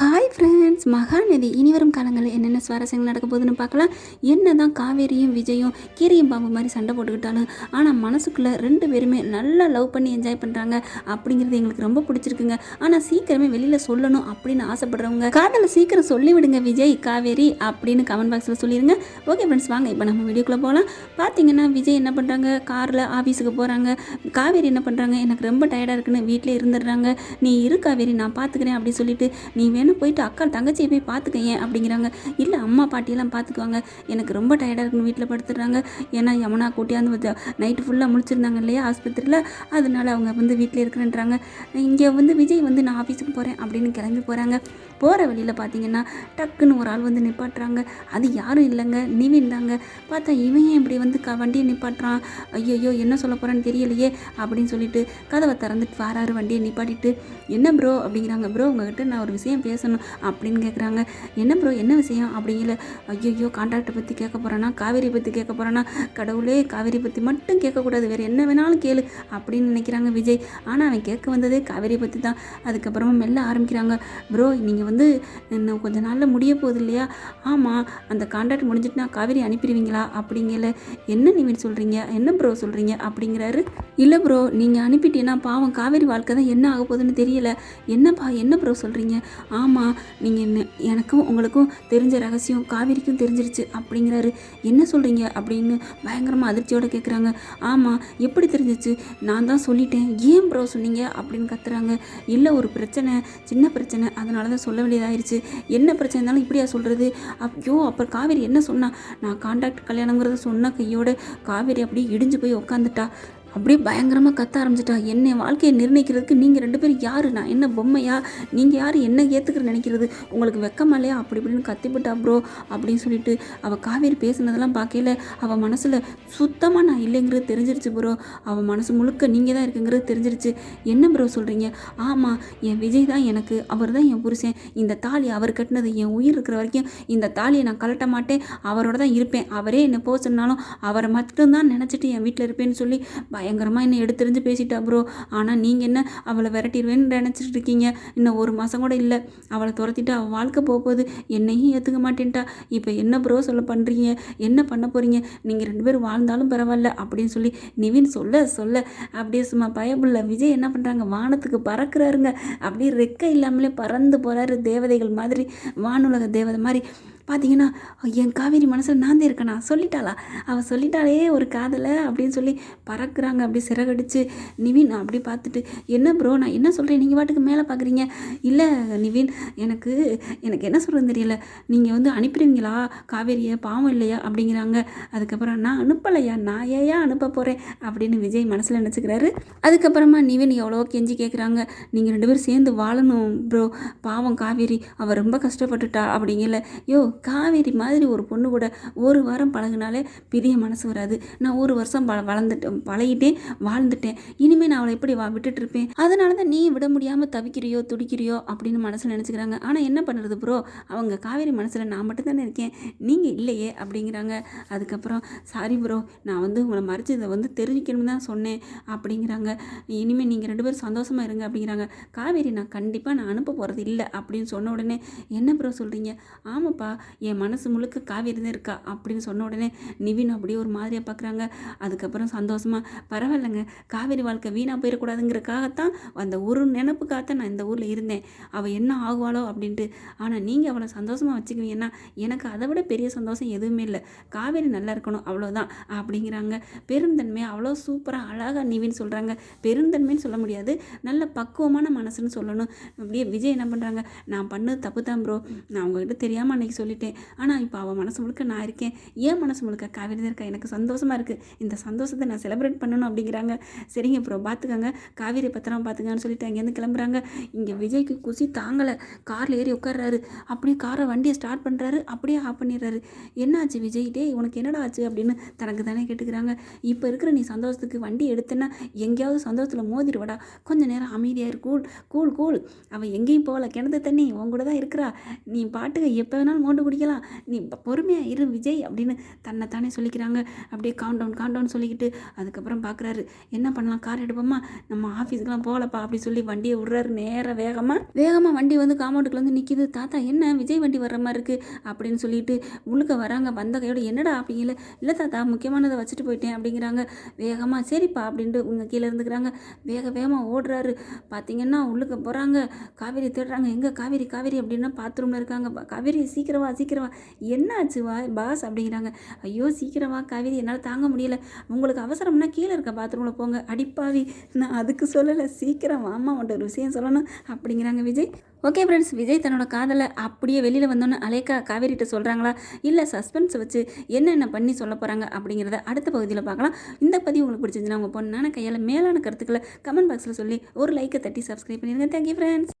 Hi friends Mahanadi. இனி வரும் காலங்களில் என்னென்ன சுவாரஸ்யங்கள் நடக்க போகுதுன்னு பார்க்கலாம். என்ன தான் காவேரியும் விஜயும் கீரியும் பாம்பு மாதிரி சண்டை போட்டுக்கிட்டாலும் ஆனால் மனசுக்குள்ளே ரெண்டு பேருமே நல்லா லவ் பண்ணி என்ஜாய் பண்ணுறாங்க அப்படிங்கிறது எங்களுக்கு ரொம்ப பிடிச்சிருக்குங்க. ஆனால் சீக்கிரமே வெளியில் சொல்லணும் அப்படின்னு ஆசைப்படுறவங்க காதலை சீக்கிரம் சொல்லிவிடுங்க விஜய் காவேரி அப்படின்னு கமெண்ட் பாக்ஸில் சொல்லிடுங்க ஓகே ஃப்ரெண்ட்ஸ் வாங்க இப்போ நம்ம வீடியோக்குள்ளே போகலாம். பார்த்தீங்கன்னா விஜய் என்ன பண்ணுறாங்க காரில் ஆஃபீஸுக்கு போகிறாங்க காவேரி என்ன பண்ணுறாங்க எனக்கு ரொம்ப டயர்டாக இருக்குன்னு வீட்டில் இருந்துடுறாங்க. நீ இரு காவேரி நான் பார்த்துக்கிறேன் அப்படின்னு சொல்லிட்டு நீ வேணும் போயிட்டு அக்கா தங்கச்சியை போய் பார்த்துக்க ஏன் அப்படிங்கிறாங்க. இல்லை அம்மா பாட்டியெல்லாம் பார்த்துக்குவாங்க. எனக்கு ரொம்ப டயர்டாக இருக்குன்னு வீட்டில் படுத்துடுறாங்க. ஏன்னா யமுனா கூட்டியாந்து நைட்டு ஃபுல்லாக முடிச்சிருந்தாங்க இல்லையா ஆஸ்பத்திரியில். அதனால அவங்க வந்து வீட்டில் இருக்கிறேன்றாங்க. இங்கே வந்து விஜய் வந்து நான் ஆஃபீஸுக்கு போகிறேன் அப்படின்னு கிளம்பி போகிறாங்க போகிற வழியில் பார்த்தீங்கன்னா டக்குன்னு ஒரு ஆள் வந்து நிப்பாட்டுறாங்க. அது யாரும் இல்லைங்க நிவின் தாங்க. பார்த்தா இவன் ஏன் இப்படி வந்து க வண்டியை நிப்பாட்டுறான்? ஐயோ என்ன சொல்ல போகிறான்னு தெரியலையே அப்படின்னு சொல்லிட்டு கதவை திறந்துட்டு வாராரு வண்டியை நிப்பாட்டிட்டு. என்ன ப்ரோ அப்படிங்கிறாங்க. ப்ரோ உங்ககிட்ட நான் ஒரு விஷயம் பேசணும் அப்படின்னு கேட்குறாங்க என்ன ப்ரோ என்ன விஷயம்? அப்படிங்கல ஐயோ கான்ட்ராக்டை பற்றி கேட்க போகிறேன்னா காவேரி பற்றி கேட்க போகிறேன்னா கடவுளே காவேரி பற்றி மட்டும் கேட்கக்கூடாது வேறு என்ன வேணாலும் கேளு அப்படின்னு நினைக்கிறாங்க விஜய். ஆனால் அவன் கேட்க வந்ததே காவேரி பற்றி தான். அதுக்கப்புறமா மெல்ல ஆரம்பிக்கிறாங்க. ப்ரோ நீங்கள் வந்து இன்னும் கொஞ்ச நாளில் முடிய போகுது இல்லையா? ஆமாம் அந்த கான்ட்ராக்ட் முடிஞ்சிட்டுனா காவேரி அனுப்பிடுவீங்களா? அப்படிங்கல என்ன நீங்கள் சொல்கிறீங்க என்ன ப்ரோ சொல்கிறீங்க அப்படிங்கிறாரு. இல்லை ப்ரோ நீங்கள் அனுப்பிட்டீங்கன்னா பாவம் காவேரி வாழ்க்கை தான் என்ன ஆக போகுதுன்னு தெரியல. என்னப்பா என்ன ப்ரோ சொல்கிறீங்க ஆமாம் ஆமாம் நீங்கள் என்ன எனக்கும் உங்களுக்கும் தெரிஞ்ச ரகசியம் காவேரிக்கும் தெரிஞ்சிருச்சு அப்படிங்கிறாரு. என்ன சொல்கிறீங்க அப்படின்னு பயங்கரமாக அதிர்ச்சியோடு கேட்குறாங்க ஆமாம் எப்படி தெரிஞ்சிச்சு? நான் தான் சொல்லிட்டேன். ஏன் ப்ரோ சொன்னீங்க? அப்படின்னு கத்துறாங்க. இல்லை ஒரு பிரச்சனை சின்ன பிரச்சனை. அதனால தான் சொல்ல வேண்டியதாயிருச்சு. என்ன பிரச்சனை இருந்தாலும் இப்படியா சொல்கிறது ஐயோ அப்புறம் காவேரி என்ன சொன்னா? நான் கான்டாக்ட் கல்யாணங்கிறத சொன்ன கையோட காவேரி அப்படியே இடிஞ்சு போய் உக்காந்துட்டா. அப்படியே பயங்கரமாக கத்த ஆரம்பிச்சிட்டா. என்னை வாழ்க்கையை நிர்ணயிக்கிறதுக்கு நீங்கள் ரெண்டு பேரும் யார்? நான் என்ன பொம்மையா? நீங்கள் யார்? என்ன ஏற்றுக்கிற நினைக்கிறது? உங்களுக்கு வெக்கமா இல்லையா? அப்படி இப்படின்னு கத்திப்பட்டா ப்ரோ அப்படின்னு சொல்லிட்டு அவள் காவேரி பேசுனதெல்லாம் பார்க்கல அவள் மனசில் சுத்தமாக நான் இல்லைங்கிறது தெரிஞ்சிருச்சு ப்ரோ அவள் மனசு முழுக்க நீங்கள் தான் இருக்குங்கிறது தெரிஞ்சிருச்சு. என்ன ப்ரோ சொல்கிறீங்க ஆமாம் என் விஜய் தான் எனக்கு. அவர் தான் என் புருஷன். இந்த தாலி அவர் கட்டினது என் உயிர் இருக்கிற வரைக்கும் இந்த தாலியை நான் கலட்ட மாட்டேன். அவரோட தான் இருப்பேன். அவரே என்னை போச்சுன்னாலும் அவரை மட்டும்தான் நினச்சிட்டு என் வீட்டில் இருப்பேன்னு சொல்லி பயங்கரமாக என்னை எடுத்துரிஞ்சு பேசிட்டா ப்ரோ ஆனால் நீங்கள் என்ன அவளை விரட்டிடுவேன்னு நினச்சிட்டு இருக்கீங்க? இன்னும் ஒரு மாதம் கூட இல்லை. அவளை துரத்திட்டு அவள் வாழ்க்கை போக போகுது. என்னையும் ஏற்றுக்க மாட்டேன்ட்டா. இப்போ என்ன ப்ரோ சொல்ல பண்ணுறீங்க என்ன பண்ண போகிறீங்க நீங்கள் ரெண்டு பேரும் வாழ்ந்தாலும் பரவாயில்ல அப்படின்னு சொல்லி நிவின் சொல்ல சொல்ல அப்படியே சும்மா பயப்புள்ள விஜய் என்ன பண்ணுறாங்க வானத்துக்கு பறக்கிறாருங்க. அப்படியே ரெக்கை இல்லாமலே பறந்து போகிறாரு தேவதைகள் மாதிரி வானுலக தேவதை மாதிரி. பார்த்தீங்கன்னா என் காவேரி மனசில் நான் தான் இருக்கேனா சொல்லிட்டாளா? அவள் சொல்லிட்டாளே ஒரு காதலை அப்படின்னு சொல்லி பறக்கிறாங்க அப்படி சிறகடிச்சு. நிவின் அப்படி பார்த்துட்டு என்ன ப்ரோ நான் என்ன சொல்கிறேன் நீங்கள் பாட்டுக்கு மேலே பார்க்குறீங்க இல்லை நிவின் எனக்கு எனக்கு என்ன சொல்கிறது தெரியல. நீங்கள் வந்து அனுப்பிடுவீங்களா? காவேரியை பாவம் இல்லையா? அப்படிங்கிறாங்க. அதுக்கப்புறம் நான் அனுப்பலையா? நான் ஏயா அனுப்ப போகிறேன் அப்படின்னு விஜய் மனசில் நினச்சிக்கிறாரு. அதுக்கப்புறமா நிவின் எவ்வளோ கெஞ்சி கேட்குறாங்க நீங்கள் ரெண்டு பேரும் சேர்ந்து வாழணும் ப்ரோ பாவம் காவேரி அவள் ரொம்ப கஷ்டப்பட்டுட்டா. அப்படிங்கல. யோ காவேரி மாதிரி ஒரு பொண்ணு கூட ஒரு வாரம் பழகுனாலே பெரிய மனசு வராது. நான் ஒரு வருஷம் பல வளர்ந்துட்டேன் பழகிட்டேன் வாழ்ந்துட்டேன். இனிமேல் நான் அவளை எப்படி வா விட்டுட்டு இருப்பேன் அதனால தான் நீ விட முடியாமல் தவிக்கிறியோ துடிக்கிறியோ அப்படின்னு மனசில் நினச்சிக்கிறாங்க. ஆனால் என்ன பண்ணுறது ப்ரோ அவங்க காவேரி மனசில் நான் மட்டும் தானே இருக்கேன். நீங்கள் இல்லையே அப்படிங்கிறாங்க. அதுக்கப்புறம் சாரி ப்ரோ நான் வந்து உங்களை மறைச்சி இதை வந்து தெரிவிக்கணும்னு தான் சொன்னேன் அப்படிங்கிறாங்க. இனிமேல் நீங்கள் ரெண்டு பேரும் சந்தோஷமாக இருங்க அப்படிங்கிறாங்க. காவேரி நான் கண்டிப்பாக நான் அனுப்ப போகிறது இல்லை அப்படின்னு சொன்ன உடனே என்ன ப்ரோ சொல்கிறீங்க ஆமாப்பா என் மனசு முழுக்க காவேரி தான் இருக்கா அப்படின்னு சொன்ன உடனே நிவின் அப்படியே ஒரு மாதிரியாக பார்க்குறாங்க அதுக்கப்புறம் சந்தோஷமாக பரவாயில்லைங்க காவேரி வாழ்க்கை வீணாக போயிடக்கூடாதுங்கிறக்காகத்தான் அந்த ஒரு நினப்புக்காகத்தான் நான் இந்த ஊரில் இருந்தேன். அவள் என்ன ஆகுவாளோ அப்படின்ட்டு. ஆனால் நீங்கள் அவளை சந்தோஷமாக வச்சுக்குவீங்கன்னா எனக்கு அதை விட பெரிய சந்தோஷம் எதுவுமே இல்லை. காவேரி நல்லா இருக்கணும் அவ்வளோதான் அப்படிங்கிறாங்க. பெருந்தன்மை அவ்வளோ சூப்பராக அழகாக நிவின் சொல்கிறாங்க பெருந்தன்மைன்னு சொல்ல முடியாது நல்ல பக்குவமான மனசுன்னு சொல்லணும். அப்படியே விஜய் என்ன பண்ணுறாங்க நான் பண்ணது தப்பு தான் ப்ரோ நான் உங்ககிட்ட தெரியாமல் அன்றைக்கி சொல்லிட்டேன். ஆனால் இப்போ அவள் மனசு முழுக்க நான் இருக்கேன். ஏன் மனசு முழுக்க காவேரி தான் இருக்கா? எனக்கு சந்தோஷமாக இருக்குது இந்த சந்தோஷத்தை நான் செலிப்ரேட் பண்ணணும் அப்படிங்கிறாங்க. சரிங்க அப்புறம் பார்த்துக்கங்க காவேரி பத்திரமா பார்த்துக்கன்னு சொல்லிட்டு அங்கேருந்து கிளம்புறாங்க. இங்கே விஜய்க்கு குசி தாங்கலை. காரில் ஏறி உட்கார்றாரு. அப்படியே காரை வண்டியை ஸ்டார்ட் பண்ணுறாரு அப்படியே ஆஃப் பண்ணிடுறாரு. என்னாச்சு விஜய்? டே உனக்கு என்னடா ஆச்சு? அப்படின்னு தனக்கு தானே கேட்டுக்கிறாங்க. இப்போ இருக்கிற நீ சந்தோஷத்துக்கு வண்டி எடுத்தேன்னா எங்கேயாவது சந்தோஷத்தில் மோதிடுவாடா. கொஞ்சம் நேரம் அமைதியாக இரு. கூல் கூல் கூல் அவள் எங்கேயும் போகல. கிணத்து தண்ணி. உன் கூட தான் இருக்கிறா. நீ பாட்டுக்கு எப்போ வேணாலும் மோண்டு மோண்டு குடிக்கலாம் நீ பொறுமையாக இரு விஜய் அப்படின்னு தன்னை தானே சொல்லிக்கிறாங்க. அப்படியே கவுண்ட் டவுன் சொல்லிக்கிட்டு அதுக்கப்புறம் பார்க்குறாரு என்ன பண்ணலாம்? கார் எடுப்போமா? நம்ம ஆஃபீஸ்க்கெலாம் போகலப்பா அப்படி சொல்லி வண்டியை விட்றாரு நேராக வேகமாக வேகமாக வண்டி வந்து காம்பவுண்டுக்குள்ள வந்து நிற்கிது தாத்தா என்ன? விஜய் வண்டி வர்ற மாதிரி இருக்குது அப்படின்னு சொல்லிட்டு உள்ளுக்க வராங்க. வந்த கையோட என்னடா அப்படிங்கல இல்லை? தாத்தா முக்கியமானதை வச்சுட்டு போயிட்டேன் அப்படிங்கிறாங்க. வேகமாக சரிப்பா அப்படின்ட்டு இவங்க கீழே இருந்துக்கிறாங்க. வேக வேகமாக ஓடுறாரு. பார்த்தீங்கன்னா உள்ளுக்க போகிறாங்க காவேரி தேடுறாங்க. எங்கே காவேரி காவேரி அப்படின்னா பாத்ரூமில் இருக்காங்க. காவேரி சீக்கிரமாக வா என்னாச்சு வா பாஸ் அப்படிங்கிறாங்க. ஐயோ சீக்கிரமா காவேரி என்னால் தாங்க முடியல. உங்களுக்கு அவசரம்னா கீழே இருக்க பாத்ரூமில் போங்க. அடிப்பாவி நான் அதுக்கு சொல்லலை. சீக்கிரம் வாமா உன்ட்ட ஒரு விஷயம் சொல்லணும் அப்படிங்கிறாங்க விஜய். ஓகே ஃப்ரெண்ட்ஸ் விஜய் தன்னோட காதலை அப்படியே வெளியில் வந்தோன்னு அலேக்கா காவேரிட்ட சொல்கிறாங்களா இல்லை சஸ்பென்ஸ் வச்சு என்னென்ன பண்ணி சொல்ல போகிறாங்க அப்படிங்கிறத அடுத்த பகுதியில் பார்க்கலாம். இந்த பதிவு உங்களுக்கு பிடிச்சிருந்துச்சுன்னா உங்கள் பொண்ணான கையால் மேலான கருத்துக்களை கமெண்ட் பாக்ஸில் சொல்லி ஒரு லைக்கை தட்டி சப்ஸ்கிரைப் பண்ணிடுங்க. Thank you friends